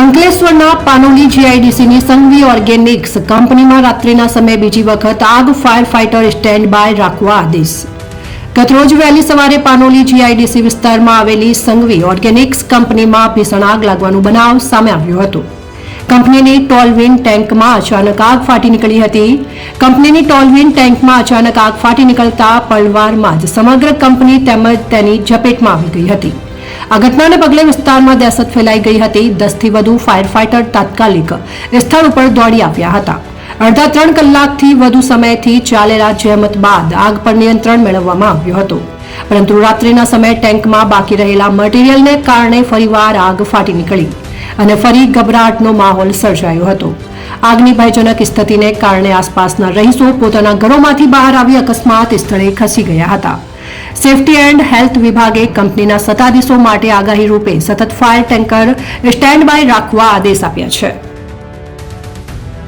અંકલેશ્વરના પાનોલી જીઆઈડીસીની સંઘવી ઓર્ગેનિક્સ કંપનીમાં રાત્રિના સમયે બીજી વખત આગ ફાયર ફાઇટર સ્ટેન્ડ બાય રાખવા આદેશ. ગતરોજ વહેલી સવારે પાનોલી જીઆઈડીસી વિસ્તારમાં આવેલી સંઘવી ઓર્ગેનિક્સ કંપનીમાં ભીષણ આગ લાગવાનો બનાવ સામે આવ્યો હતો. કંપનીની ટોલવિન ટેન્કમાં અચાનક આગ ફાટી નીકળી હતી. કંપનીની ટોલવિન ટેન્કમાં અચાનક આગ ફાટી નીકળતા પળવારમાં જ સમગ્ર કંપની તેમજ તેની ઝપેટમાં આવી ગઈ હતી. આ ઘટનાને પગલે વિસ્તારમાં દહેશત ફેલાઈ ગઈ હતી. દસથી વધુ ફાયર ફાઇટર તાત્કાલિક સ્થળ ઉપર દોડી આવ્યા હતા. અડધા ત્રણ કલાકથી વધુ સમયથી ચાલેલા જહેમત બાદ આગ પર નિયંત્રણ મેળવવામાં આવ્યું હતું. પરંતુ રાત્રિના સમયે ટેન્કમાં બાકી રહેલા મટીરીયલને કારણે ફરીવાર આગ ફાટી નીકળી અને ફરી ગભરાટનો માહોલ સર્જાયો હતો. આગની ભયજનક સ્થિતિને કારણે આસપાસના રહીશો પોતાના ઘરોમાંથી બહાર આવી અકસ્માત સ્થળે ખસી ગયા હતા. સેફટી એન્ડ હેલ્થ વિભાગે કંપનીના સત્તાધીશો માટે આગાહી રૂપે સતત ફાયર ટેન્કર સ્ટેન્ડ બાય રાખવા આદેશ આપ્યા છે.